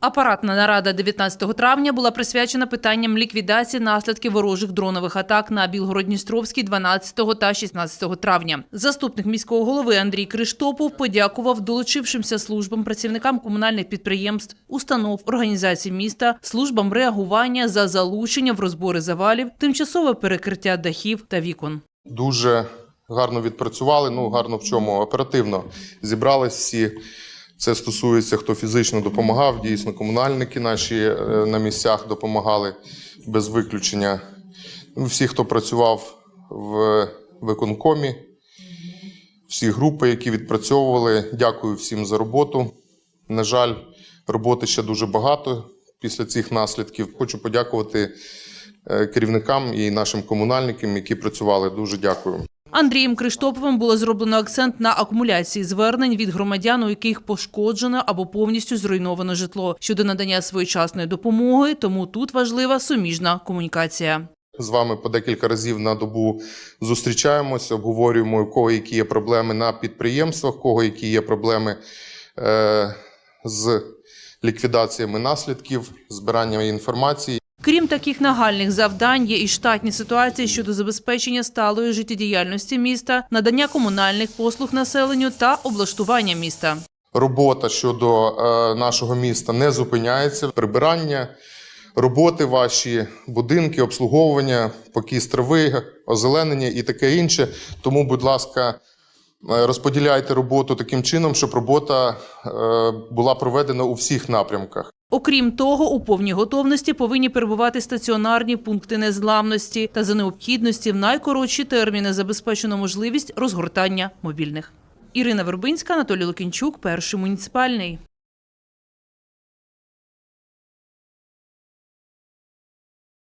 Апаратна нарада 19 травня була присвячена питанням ліквідації наслідків ворожих дронових атак на Білгород-Дністровський 12 та 16 травня. Заступник міського голови Андрій Криштопов подякував долучившимся службам, працівникам комунальних підприємств, установ, організацій міста, службам реагування за залучення в розбори завалів, тимчасове перекриття дахів та вікон. дуже гарно відпрацювали. Ну, гарно в чому оперативно зібрались всі. Це стосується, хто фізично допомагав. Дійсно, комунальники наші е, на місцях допомагали без виключення. Ну, всі, хто працював в виконкомі, всі групи, які відпрацьовували. Дякую всім за роботу. На жаль, роботи ще дуже багато після цих наслідків. Хочу подякувати е, керівникам і нашим комунальникам, які працювали. Дуже дякую. Андрієм Криштоповим було зроблено акцент на акумуляції звернень від громадян, у яких пошкоджено або повністю зруйновано житло щодо надання своєчасної допомоги. Тому тут важлива суміжна комунікація. З вами по декілька разів на добу зустрічаємось, обговорюємо, у кого які є проблеми на підприємствах, у кого які є проблеми е, з ліквідаціями наслідків, збиранням інформації. Таких нагальних завдань, є і штатні ситуації щодо забезпечення сталої життєдіяльності міста, надання комунальних послуг населенню та облаштування міста. Робота щодо е, нашого міста не зупиняється. Прибирання, роботи ваші, будинки, обслуговування, покіс трави, озеленення і таке інше. Тому, будь ласка, е, розподіляйте роботу таким чином, щоб робота е, була проведена у всіх напрямках. Окрім того, у повній готовності повинні перебувати стаціонарні пункти незламності та за необхідності в найкоротші терміни забезпечено можливість розгортання мобільних. Ірина Вербинська, Анатолій Лукінчук, перший муніципальний.